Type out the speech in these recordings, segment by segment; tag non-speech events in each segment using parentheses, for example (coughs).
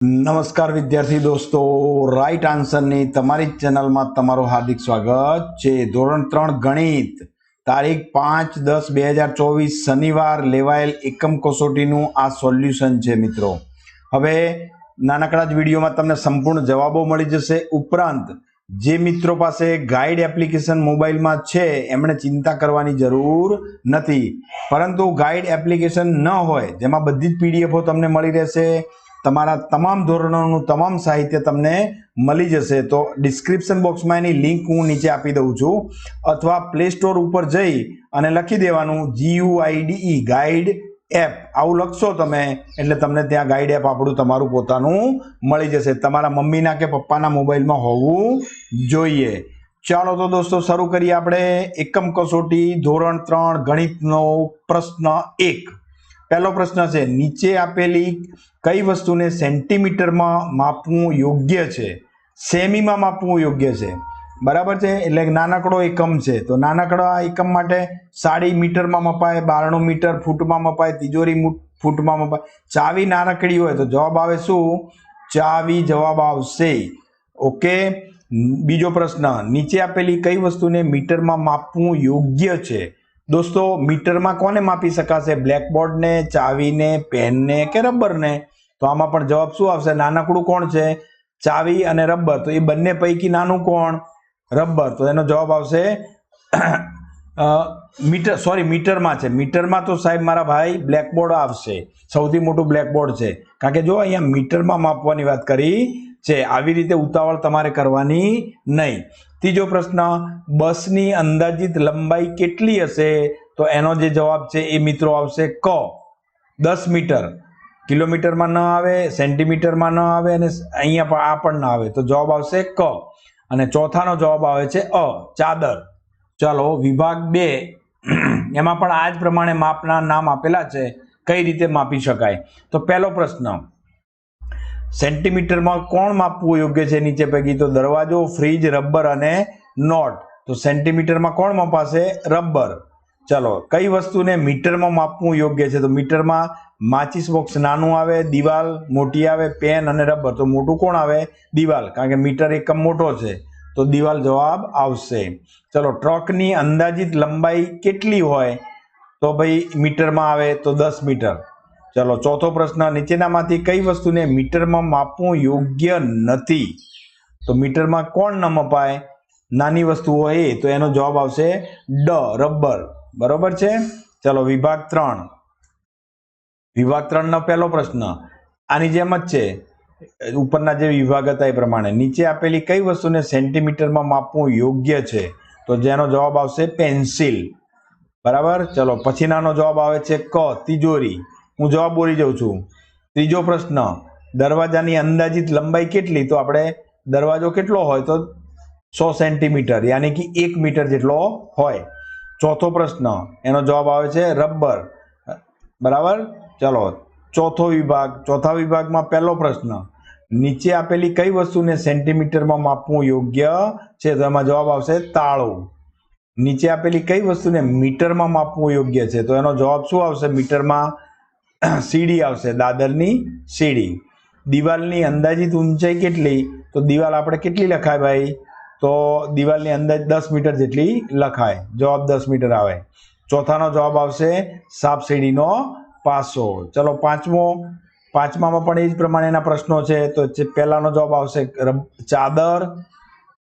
નમસ્કાર વિદ્યાર્થી દોસ્તો. રાઈટ આન્સરની તમારી ચેનલમાં તમારું હાર્દિક સ્વાગત છે. ધોરણ ત્રણ ગણિત. તારીખ પાંચ દસ બે હજાર ચોવીસ શનિવાર લેવાયેલ એકમ કસોટીનું આ સોલ્યુશન છે મિત્રો. હવે નાનકડા જ વિડીયોમાં તમને સંપૂર્ણ જવાબો મળી જશે. ઉપરાંત, જે મિત્રો પાસે ગાઈડ એપ્લિકેશન મોબાઈલમાં છે, એમણે ચિંતા કરવાની જરૂર નથી. પરંતુ ગાઈડ એપ્લિકેશન ન હોય, જેમાં બધી જ પીડીએફો તમને મળી રહેશે. તમારા તમામ ધોરણોનું તમામ સાહિત્ય તમને મળી જશે. તો ડિસ્ક્રિપ્શન બોક્સમાં એની લિંક હું નીચે આપી દઉં છું. અથવા પ્લે સ્ટોર ઉપર જઈ અને લખી દેવાનું જીયુઆઈડીઈ ગાઈડ એપ આવું લખશો તમે, એટલે તમને ત્યાં ગાઈડ એપ આપણું તમારું પોતાનું મળી જશે. તમારા મમ્મીના કે પપ્પાના મોબાઈલમાં હોવું જોઈએ. ચાલો તો દોસ્તો, શરૂ કરીએ આપણે એકમ કસોટી, ધોરણ ત્રણ, ગણિતનો પ્રશ્ન એક. પહેલો પ્રશ્ન છે, નીચે આપેલી કઈ વસ્તુને સેન્ટીમીટરમાં માપવું યોગ્ય છે? સેમીમાં માપવું યોગ્ય છે. બરાબર છે? એટલે નાનકડો એકમ છે. તો નાનકડા એકમ માટે સાડી મીટરમાં મપાય, બારણું મીટર ફૂટમાં મપાય, તિજોરી ફૂટમાં મપાય. ચાવી નાનકડી હોય તો જવાબ આવે શું? ચાવી જવાબ આવશે. ઓકે? બીજો પ્રશ્ન, નીચે આપેલી કઈ વસ્તુને મીટરમાં માપવું યોગ્ય છે? દોસ્તો, મીટરમાં કોને માપી શકાશે? બ્લેકબોર્ડને, ચાવીને, પેનને કે રબરને? તો આમાં પણ જવાબ શું આવશે? નાનકડું કોણ છે? ચાવી અને રબર. તો એ બંને પૈકી નાનું કોણ? રબર. તો એનો જવાબ આવશે મીટર, સોરી, મીટરમાં છે. મીટરમાં તો સાહેબ મારા ભાઈ બ્લેકબોર્ડ આવશે. સૌથી મોટું બ્લેકબોર્ડ છે. કારણ કે જો અહીંયા મીટરમાં માપવાની વાત કરી છે, આવી રીતે ઉતાવળ તમારે કરવાની નહીં. ત્રીજો પ્રશ્ન, બસની અંદાજિત લંબાઈ કેટલી હશે? તો એનો જે જવાબ છે એ મિત્રો આવશે ક. દસ મીટર. કિલોમીટરમાં ન આવે, સેન્ટીમીટરમાં ન આવે અને અહીંયા આ પણ ના આવે. તો જવાબ આવશે ક. અને ચોથાનો જવાબ આવે છે અ, ચાદર. ચાલો, વિભાગ બે. એમાં પણ આ જ પ્રમાણે માપના નામ આપેલા છે. કઈ રીતે માપી શકાય? તો પહેલો પ્રશ્ન સેન્ટીમીટરમાં કોણ માપવું યોગ્ય છે? નીચે પૈકી તો દરવાજો, ફ્રીજ, રબર અને નોટ. તો સેન્ટીમીટરમાં કોણ મપાશે? રબર. ચલો, કઈ વસ્તુને મીટરમાં માપવું યોગ્ય છે? તો મીટરમાં માચિસ બોક્સ નાનું આવે, દિવાલ મોટી આવે, પેન અને રબર. તો મોટું કોણ આવે? દિવાલ. કારણ કે મીટર એકમ મોટો છે. તો દિવાલ જવાબ આવશે. ચલો, ટ્રકની અંદાજિત લંબાઈ કેટલી હોય? તો ભાઈ મીટરમાં આવે તો દસ મીટર. ચલો, ચોથો પ્રશ્ન, નીચેનામાંથી કઈ વસ્તુને મીટરમાં માપવું યોગ્ય નથી? તો મીટરમાં કોણ ન મપાય? નાની વસ્તુ હોય એ, તો એનો જવાબ આવશે ડ, રબર. બરોબર છે? ચલો, વિભાગ ત્રણ. વિભાગ ત્રણનો પહેલો પ્રશ્ન. આની જેમ જ છે. ઉપરના જે વિભાગ હતા એ પ્રમાણે. નીચે આપેલી કઈ વસ્તુને સેન્ટીમીટરમાં માપવું યોગ્ય છે? તો જેનો જવાબ આવશે પેન્સિલ. બરાબર? ચલો, પછીનાનો જવાબ આવે છે ક, તિજોરી. હું જવાબ બોલી જાઉં છું. ત્રીજો પ્રશ્ન, દરવાજાની અંદાજિત લંબાઈ કેટલી? તો આપણે દરવાજો કેટલો હોય તો સો સેન્ટીમીટર, યાની કે એક મીટર જેટલો હોય. ચોથો પ્રશ્ન, એનો જવાબ આવે છે રબર. બરાબર? ચલો, ચોથો વિભાગ. ચોથા વિભાગમાં પહેલો પ્રશ્ન, નીચે આપેલી કઈ વસ્તુને સેન્ટીમીટરમાં માપવું યોગ્ય છે? તો એમાં જવાબ આવશે તાળું. નીચે આપેલી કઈ વસ્તુને મીટરમાં માપવું યોગ્ય છે? તો એનો જવાબ શું આવશે? મીટરમાં (coughs) સીડી આવશે, દાદરની સીડી. દિવાલની અંદાજિત ઊંચાઈ કેટલી? તો દિવાલ આપણે કેટલી લખાય ભાઈ? તો દિવાલની અંદાજ દસ મીટર જેટલી લખાય. જવાબ દસ મીટર આવે. ચોથાનો જવાબ આવશે સાપ સીડીનો પાસો. ચલો પાંચમો. પાંચમામાં પણ એ જ પ્રમાણેના પ્રશ્નો છે. તો પહેલાનો જવાબ આવશે ચાદર.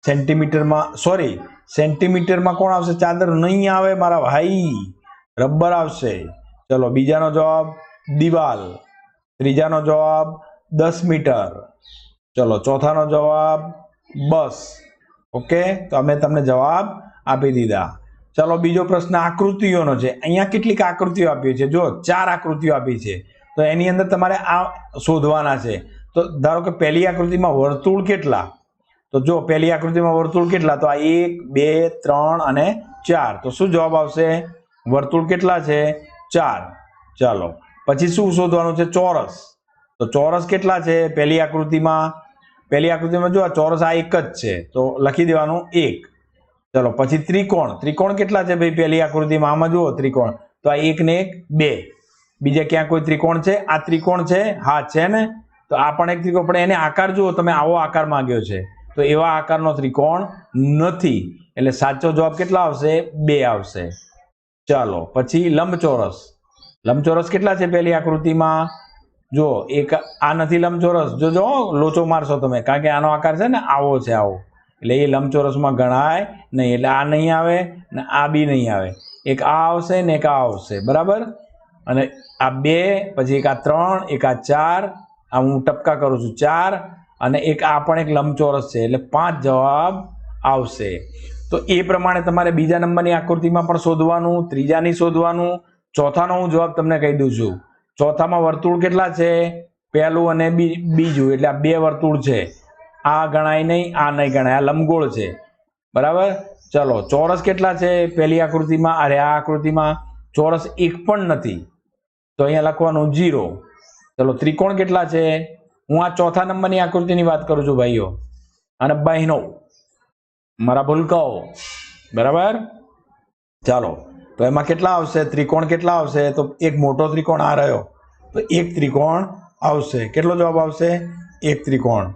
સેન્ટીમીટરમાં, સોરી, સેન્ટીમીટરમાં કોણ આવશે? ચાદર નહીં આવે મારા ભાઈ. રબર આવશે. ચલો બીજાનો જવાબ. દિવાલ. ત્રીજાનો જવાબ દસ મીટર. ચલો, ચોથાનો જવાબ બસ. ઓકે? તો અમે તમને જવાબ આપી દીધા. ચલો, બીજો પ્રશ્ન આકૃતિઓનો છે. અહીંયા કેટલીક આકૃતિઓ આપી છે? જો ચાર આકૃતિઓ આપી છે. તો એની અંદર તમારે આ શોધવાના છે. તો ધારો કે પહેલી આકૃતિમાં વર્તુળ કેટલા? તો જો, પહેલી આકૃતિમાં વર્તુળ કેટલા? તો આ એક, બે, ત્રણ અને ચાર. તો શું જવાબ આવશે? વર્તુળ કેટલા છે? ચાર. ચાલો. પછી શું શોધવાનું છે? ચોરસ. તો ચોરસ કેટલા છે? પહેલી આકૃતિમાં પહેલી આકૃતિમાં જો આ ચોરસ આ એક જ છે, તો લખી દેવાનું એક. ચલો, પછી ત્રિકોણ. ત્રિકોણ કેટલા છે ભાઈ પહેલી આકૃતિમાં? આમાં જુઓ ત્રિકોણ. તો આ એક ને એક, બે. બીજા ક્યાં કોઈ ત્રિકોણ છે? આ ત્રિકોણ છે, હા, છે ને? તો આ પણ એક ત્રિકોણ. પણ એને આકાર જુઓ, તમે આવો આકાર માંગ્યો છે. તો એવા આકારનો ત્રિકોણ નથી. એટલે સાચો જવાબ કેટલા આવશે? બે આવશે. ચાલો, પછી લંબચોરસ. લંબચોરસ કેટલા છે પહેલી આકૃતિમાં? જો, એક આ નથી લંબચોરસ. જો જો, લોચો મારશો તમે. કારણ કે આનો આકાર છે ને, આવો છે આવો. એટલે એ લંબચોરસમાં ગણાય નહીં. એટલે આ નહીં આવે ને આ બી નહીં આવે. એક આ આવશે ને એક આ આવશે. બરાબર? અને આ બે, પછી એક આ ત્રણ, એક આ ચાર. આ હું ટપકા કરું છું. ચાર અને એક આ પણ એક લંબચોરસ છે. એટલે પાંચ જવાબ આવશે. તો એ પ્રમાણે તમારે બીજા નંબરની આકૃતિમાં પણ શોધવાનું, ત્રીજાની શોધવાનું ચોથાનો હું જવાબ તમને કહી દઉં છું. ચોથામાં વર્તુળ કેટલા છે? પહેલું અને બીજું. એટલે આ બે વર્તુળ છે. આ ગણાય નહીં, આ નહીં ગણાય. આ લંબગોળ છે. બરાબર? ચલો, ચોરસ કેટલા છે? પહેલી આકૃતિમાં, અરે આ આકૃતિમાં ચોરસ એક પણ નથી. તો અહીંયા લખવાનું જીરો. ચલો, ત્રિકોણ કેટલા છે? હું આ ચોથા નંબરની આકૃતિની વાત કરું છું, ભાઈઓ. અને બહેનો, મારા ભૂલકાઓ. બરાબર? ચાલો તો એમાં કેટલા આવશે? ત્રિકોણ કેટલા આવશે? તો એક મોટો ત્રિકોણ આ રહ્યો. તો એક ત્રિકોણ આવશે. કેટલો જવાબ આવશે? એક ત્રિકોણ.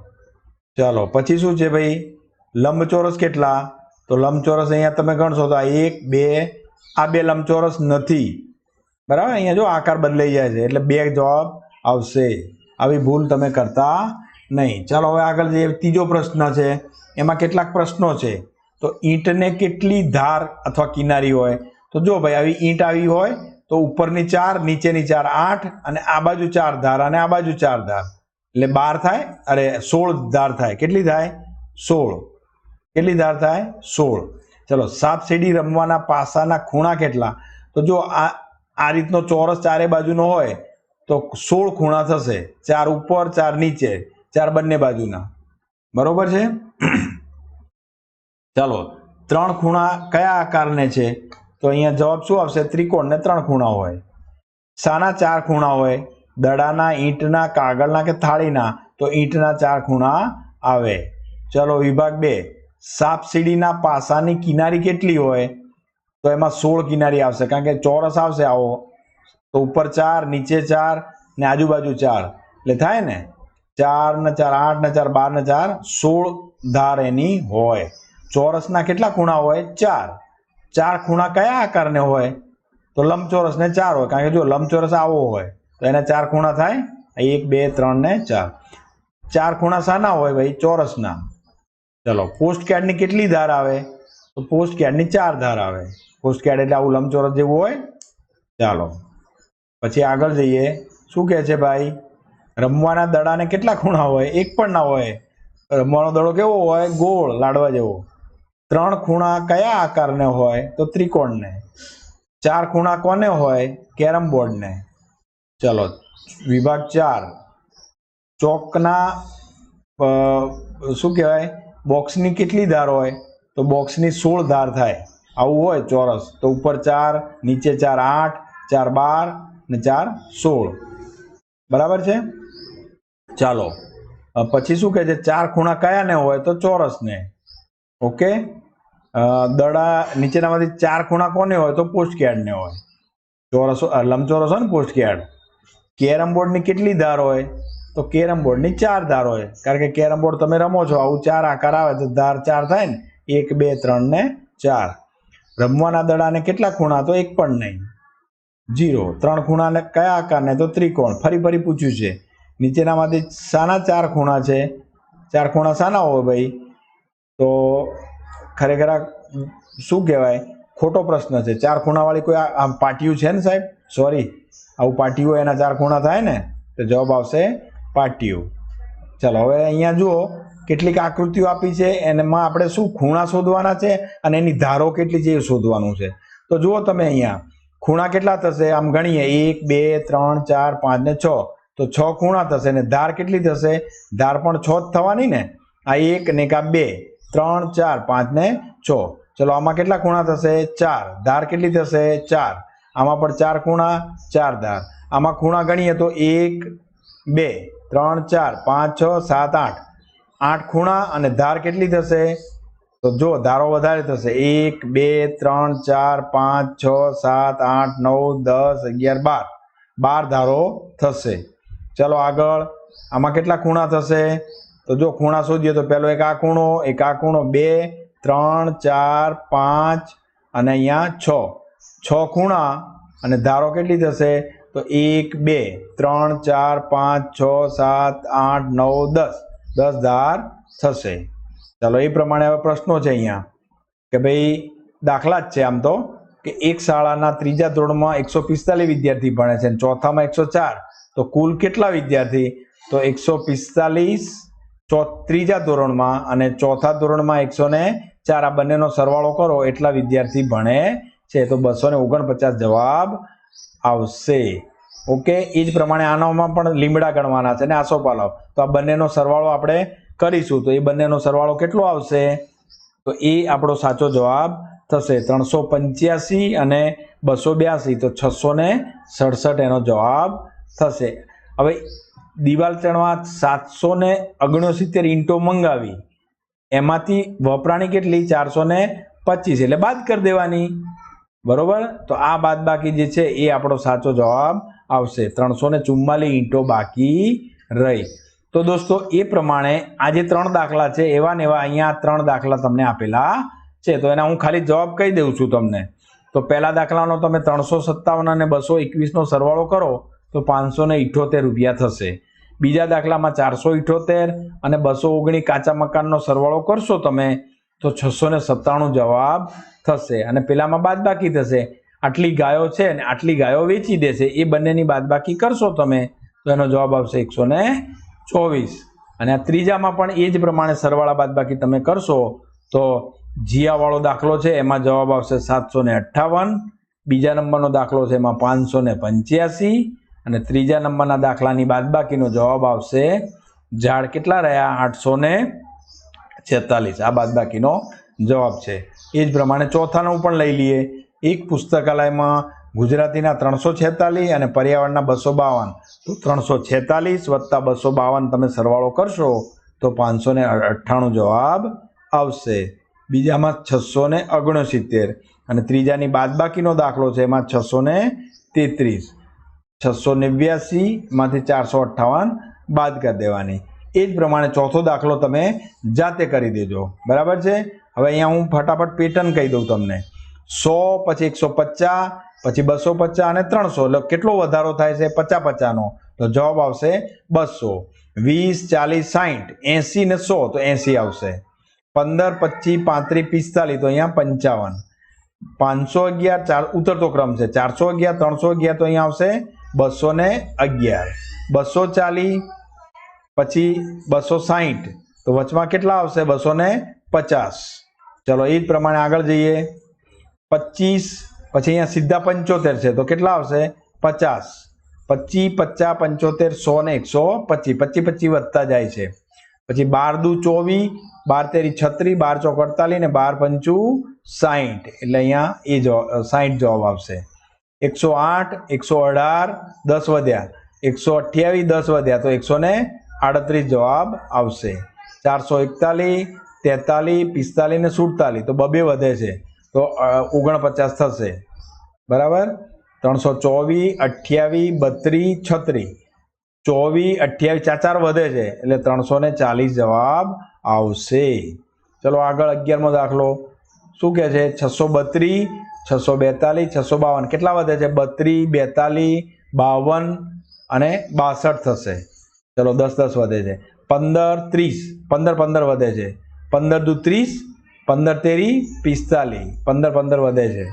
ચાલો, પછી શું છે ભાઈ? લંબચોરસ કેટલા? તો લંબચોરસ અહીંયા તમે ગણશો તો આ એક, બે, આ બે લંબચોરસ નથી. બરાબર? અહીંયા જો આકાર બદલાઈ જાય છે, એટલે બે જવાબ આવશે. આવી ભૂલ તમે કરતા નહીં. ચાલો, હવે આગળ જે ત્રીજો પ્રશ્ન છે, એમાં કેટલાક પ્રશ્નો છે. તો ઈંટને કેટલી ધાર અથવા કિનારી હોય? તો જો ભાઈ આવી ઈંટ આવી હોય, તો ઉપરની ચાર, નીચેની ચાર આઠ અને આ બાજુ ચાર ધાર અને આ બાજુ ચાર ધાર. એટલે બાર થાય, અરે સોળ ધાર થાય. કેટલી થાય? સોળ. કેટલી ધાર થાય? સોળ. ચલો, સાપ સીડી રમવાના પાસાના ખૂણા કેટલા? તો જો આ આ રીતનો ચોરસ ચારે બાજુનો હોય, તો સોળ ખૂણા થશે. ચાર ઉપર, ચાર નીચે, ચાર બંને બાજુના. બરોબર છે? ચાલો, ત્રણ ખૂણા કયા આકારને છે? તો અહીંયા જવાબ શું આવશે? ત્રિકોણને ત્રણ ખૂણા હોય. શાના ચાર ખૂણા હોય. દડાના, ઈંટના, કાગળના કે થાળીના? તો ઈંટના ચાર ખૂણા આવે. ચલો વિભાગ બે. સાપસીડીના પાસાની કિનારી કેટલી હોય? તો એમાં સોળ કિનારી આવશે. કારણ કે ચોરસ આવશે આવો. તો ઉપર ચાર, નીચે ચાર ને આજુબાજુ ચાર. એટલે થાય ને? ચાર ને ચાર, આઠ ને ચાર, બાર ને ચાર, સોળ ધાર એની હોય. ચોરસના કેટલા ખૂણા હોય? ચાર. ચાર ખૂણા કયા આકારને હોય? તો લંબચોરસને ચાર હોય. કારણ કે જો લંબચોરસ આવો હોય, તો એના ચાર ખૂણા થાય. એક, બે, ત્રણ ને ચાર. ચાર ખૂણા શાના હોય ભાઈ? ચોરસના. ચલો પોસ્ટ કાર્ડની કેટલી ધાર આવે? તો પોસ્ટ કાર્ડની ચાર ધાર આવે. પોસ્ટ કાર્ડ એટલે આવું લંબચોરસ જેવું હોય. ચાલો, પછી આગળ જઈએ. શું કહે છે ભાઈ? રમવાના દડાને કેટલા ખૂણા હોય? એક પણ ના હોય. રમવાનો દડો કેવો હોય? ગોળ, લાડવા જેવો. ત્રણ ખૂણા કયા આકારને હોય તો ત્રિકોણને? ચાર ખૂણા કોને હોય? કેરમ બોર્ડને. ચલો, વિભાગ ચાર. ચોકના શું કહેવાય? બોક્સની કેટલી ધાર હોય? તો બોક્સની સોળ ધાર થાય. આવું હોય ચોરસ. તો ઉપર ચાર, નીચે ચાર આઠ, ચાર બાર ને ચાર સોળ. બરાબર છે? ચાલો. પછી શું કહે છે? ચાર ખૂણા કયાને હોય તો ચોરસને. ઓકે? દડા નીચેનામાંથી ચાર ખૂણા કોને હોય તો પોસ્ટ ને હોય. ચોરસ લંબચોરસ હોય ને પોસ્ટ કેરમ બોર્ડની કેટલી ધાર હોય? તો કેરમ બોર્ડની ચાર ધાર હોય. કારણ કે કેરમ બોર્ડ તમે રમો છો, આવું ચાર આકાર આવે તો ધાર ચાર થાય ને. એક, બે, ત્રણ ને ચાર. રમવાના દડાને કેટલા ખૂણા? તો એક પણ નહીં. જીરો ત્રણ ખૂણાને કયા આકારને? તો ત્રિકોણ. ફરી ફરી પૂછ્યું છે. નીચેનામાંથી શાના ચાર ખૂણા છે. ચાર ખૂણા શાના હોય ભાઈ. તો ખરેખર આ શું કહેવાય? ખોટો પ્રશ્ન છે. ચાર ખૂણાવાળી કોઈ આમ પાટિયું છે ને સાહેબ? સોરી આવું પાટિયું એના ચાર ખૂણા થાય ને, તો જવાબ આવશે પાટિયું. ચાલો, હવે અહીંયા જુઓ, કેટલીક આકૃતિઓ આપી છે. એમાં આપણે શું ખૂણા શોધવાના છે અને એની ધારો કેટલી છે એ શોધવાનું છે. તો જુઓ તમે અહીંયા, ખૂણા કેટલા થશે? આમ ગણીએ, એક, બે, ત્રણ, ચાર, પાંચ ને છ. તો છ ખૂણા થશે ને ધાર કેટલી થશે? ધાર પણ છ જ થવાની ને. આ એક ને કા બે. ત્રણ, ચાર, પાંચ ને છ. ચલો, આમાં કેટલા ખૂણા થશે? ચાર. ધાર કેટલી થશે? ચાર. આમાં પણ ચાર ખૂણા, ચાર ધાર. આમાં ખૂણા ગણીએ તો એક, બે, ત્રણ, ચાર, પાંચ, છ, સાત, આઠ. આઠ ખૂણા અને ધાર કેટલી થશે? તો જો, ધારો વધારે થશે. એક, બે, ત્રણ, ચાર, પાંચ, છ, સાત, આઠ, નવ, દસ, અગિયાર, બાર. બાર ધારો થશે. ચલો આગળ. આમાં કેટલા ખૂણા થશે? તો જો ખૂણા શોધીએ તો પહેલો એક આ ખૂણો, એક આ ખૂણો, બે, ત્રણ, ચાર, પાંચ અને અહીંયા છ. છ ખૂણા અને ધારો કેટલી થશે? તો એક, બે, ત્રણ, ચાર, પાંચ, છ, સાત, આઠ, નવ, દસ. દસ ધાર થશે. ચાલો એ પ્રમાણે હવે પ્રશ્નો છે અહીંયા. કે ભાઈ દાખલા જ છે આમ તો. કે એક શાળાના ત્રીજા ધોરણમાં એકસો પિસ્તાલીસ વિદ્યાર્થી ભણે છે ચોથામાં એકસો ચાર. તો કુલ કેટલા વિદ્યાર્થી? તો એકસો પિસ્તાલીસ ત્રીજા ધોરણમાં અને ચોથા ધોરણમાં એકસો ને ચાર આ બંનેનો સરવાળો કરો, એટલા વિદ્યાર્થી ભણે છે. તો બસો ને ઓગણપચાસ જવાબ આવશે. ઓકે એ જ પ્રમાણે આનામાં પણ લીમડા ગણવાના છે ને આસોપાલવ તો આ બંનેનો સરવાળો આપણે કરીશું. તો એ બંનેનો સરવાળો કેટલો આવશે? તો એ આપણો સાચો જવાબ થશે ત્રણસો પંચ્યાસી અને બસો બ્યાસી. તો છસો સડસઠ એનો જવાબ થશે. હવે દિવાલ ચણવા સાતસો ને ઓગણસિત્તેર ઈંટો મંગાવી. એમાંથી વપરાણી કેટલી? ચારસો ને પચીસ. એટલે બાદ કરી દેવાની. બરોબર? તો આ બાદ બાકી જે છે એ આપણો સાચો જવાબ આવશે. ત્રણસો ને ચુમ્માલીસ ઈંટો બાકી રહી. તો દોસ્તો, એ પ્રમાણે આ જે ત્રણ દાખલા છે, એવા ને એવા અહીંયા ત્રણ દાખલા તમને આપેલા છે. તો એના હું ખાલી જવાબ કહી દઉં છું તમને. તો પહેલા દાખલાનો તમે ત્રણસો સત્તાવન અને બસો એકવીસનો સરવાળો કરો. તો પાંચસો ને ઇઠોતેર રૂપિયા થશે. બીજા દાખલામાં ચારસો ઇઠોતેર અને બસો ઓગણીસ કાચા મકાનનો સરવાળો કરશો તમે, તો છસો ને સત્તાણું જવાબ થશે. અને પેલામાં બાદબાકી થશે. આટલી ગાયો છે ને આટલી ગાયો વેચી દેશે. એ બંનેની બાદબાકી કરશો તમે, તો એનો જવાબ આવશે એકસો ને ચોવીસ. અને આ ત્રીજામાં પણ એ જ પ્રમાણે સરવાળા બાદબાકી તમે કરશો, તો જીયાવાળો દાખલો છે, એમાં જવાબ આવશે સાતસો ને અઠ્ઠાવન. બીજા નંબરનો દાખલો છે એમાં પાંચસો ને પંચ્યાસી. અને ત્રીજા નંબરના દાખલાની બાદબાકીનો જવાબ આવશે ઝાડ કેટલા રહ્યા? આઠસો ને છેતાલીસ. આ બાદબાકીનો જવાબ છે. એ જ પ્રમાણે ચોથાનું પણ લઈ લઈએ. એક પુસ્તકાલયમાં ગુજરાતીના ત્રણસો છેતાલીસ અને પર્યાવરણના બસો બાવન. તો ત્રણસો છેતાલીસ વત્તા બસો બાવન તમે સરવાળો કરશો તો પાંચસો ને અઠ્ઠાણું જવાબ આવશે. બીજામાં છસો ને ઓગણસિત્તેર. અને ત્રીજાની બાદબાકીનો દાખલો છે એમાં છસો ને તેત્રીસ. છસો નેવ્યાસીમાંથી ચારસો અઠ્ઠાવન બાદ કરી દેવાની. એ જ પ્રમાણે ચોથો દાખલો તમે જાતે કરી દેજો. બરાબર છે? હવે અહીંયા હું ફટાફટ પેટર્ન કહી દઉં તમને. સો, પછી એકસો પચાસ, પછી બસો પચાસ અને ત્રણસો. એટલે કેટલો વધારો થાય છે? પચાસ પચાસનો. તો જવાબ આવશે બસો. વીસ, ચાલીસ સાઠ એંસી ને સો. તો એંસી આવશે. પંદર, પચીસ, પાંત્રીસ, પિસ્તાલીસ. તો અહીંયા પંચાવન. પાંચસો અગિયાર, ચાર, ઉતરતો ક્રમ છે. ચારસો અગિયાર, ત્રણસો અગિયાર તો અહીંયા આવશે બસો ને અગિયાર. બસો ચાલીસ પછી બસો સાહીઠ તો વચમાં કેટલા આવશે? બસો ને પચાસ. ચલો, એ જ પ્રમાણે આગળ જઈએ. પચીસ પછી અહીંયા સીધા પંચોતેર છે. તો કેટલા આવશે? પચાસ. પચી પચાસ, પંચોતેર, સો ને એકસો પચીસ. પચી પચી વધતા જાય છે. પછી બાર દુ ચોવીસ, બાર તેરી છત્રીસ, બાર ચોક અડતાલીસ ને બાર પંચું સાહીઠ એટલે અહીંયા એ જવાબ સાહીઠ જવાબ આવશે. એકસો આઠ, એકસો અઢાર, દસ વધ્યા. એકસો અઠ્યાવીસ, દસ વધ્યા. તો એકસો ને આડત્રીસ જવાબ આવશે. ચારસો એકતાલીસ, તેતાલીસ, પિસ્તાલીસ ને સુડતાલીસ. તો બબે વધે છે. તો ઓગણપચાસ થશે. બરાબર? ત્રણસો ચોવીસ, અઠ્યાવીસ, બત્રીસ, છત્રીસ. ચોવીસ, અઠ્યાવીસ ચાર ચાર વધે છે. એટલે ત્રણસો ને ચાલીસ જવાબ આવશે. ચલો આગળ અગિયારમો દાખલો. શું કહે છે? છસો બત્રીસ છસો બેતાલીસ, છસો બાવન. કેટલા વધે છે? બત્રીસ, બેતાલીસ, બાવન અને બાસઠ થશે. ચલો, દસ દસ વધે છે. પંદર, ત્રીસ. પંદર પંદર વધે છે. પંદર દુ ત્રીસ, પંદર તેરી, પિસ્તાલીસ. પંદર પંદર વધે છે.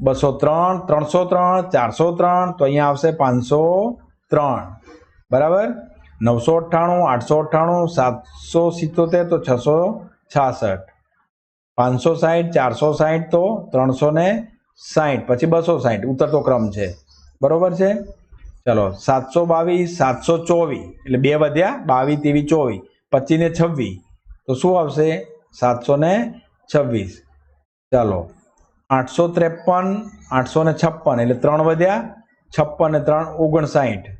બસો ત્રણ, ત્રણસો ત્રણ, ચારસો ત્રણ, તો અહીંયા આવશે પાંચસો ત્રણ. બરાબર? નવસો અઠ્ઠાણું, આઠસો અઠ્ઠાણું, સાતસો સિત્તોતેર, તો છસો છાસઠ. પાંચસો સાહીઠ ચારસો સાહીઠ તો ત્રણસો ને સાહીઠ પછી બસો સાહીઠ ઉતરતો ક્રમ છે. બરાબર છે? ચલો, સાતસો બાવીસ, સાતસો ચોવીસ, એટલે બે વધ્યા બાવીસ તેવી ચોવીસ, પચીસ ને છવ્વીસ. તો શું આવશે? સાતસો ને છવ્વીસ. ચાલો, આઠસો ત્રેપન, આઠસો ને છપ્પન, એટલે ત્રણ વધ્યા છપ્પન ને ત્રણ, ઓગણસાઠ.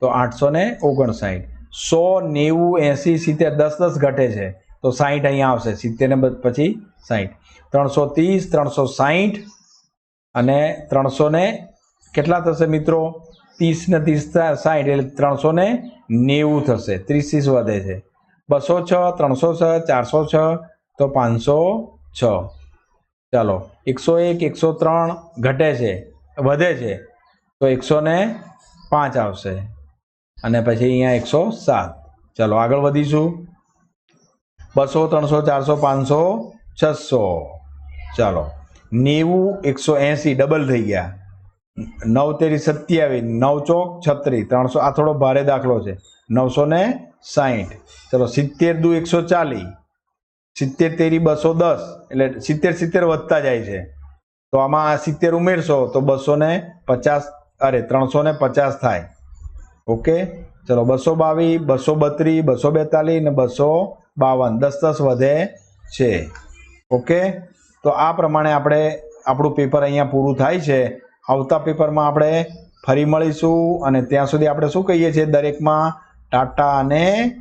તો આઠસો ને ઓગણસાઠ. સો નેવું એંસી સિત્તેર, દસ દસ ઘટે છે. તો સાહીઠ અહીંયા આવશે, સિત્તેર ને પછી સાહીઠ ત્રણસો ત્રીસ, ત્રણસો સાહીઠ અને ત્રણસો ને કેટલા થશે મિત્રો? ત્રીસ ને ત્રીસ સાહીઠ એટલે ત્રણસો ને નેવું થશે. ત્રીસ ત્રીસ વધે છે. બસો છ, ત્રણસો છ, ચારસો છ, તો પાંચસો છ. ચાલો, એકસો એક, એકસો ત્રણ ઘટે છે, વધે છે, તો એકસો ને પાંચ આવશે. અને પછી અહીંયા એકસો સાત. ચાલો, આગળ વધીશું. બસો, ત્રણસો, ચારસો, પાંચસો, છસો. ચાલો. નેવું, એકસો એંસી, ડબલ થઈ ગયા. નવ તેરી સત્યાવીસ નવ ચોક છત્રીસ, ત્રણસો, આ થોડો ભારે દાખલો છે. નવસો ને સાહીઠ. ચલો, સિત્તેર દુ એકસો ચાલીસ. સિત્તેર તેરી બસો દસ. એટલે સિત્તેર સિત્તેર વધતા જાય છે. તો આમાં આ સિત્તેર ઉમેરશો તો બસો ને પચાસ, અરે, ત્રણસો ને પચાસ થાય. ઓકે? ચલો, બસો બાવીસ, બસો બત્રીસ, બસો બેતાલીસ ને બસો બાવન. દસ દસ વધે છે. ઓકે? તો આ પ્રમાણે આપણે આપણું પેપર અહીંયા પૂરું થાય છે. આવતા પેપરમાં આપણે ફરી મળીશું અને ત્યાં સુધી આપણે શું કહીએ છીએ? દરેકમાં ટાટા અને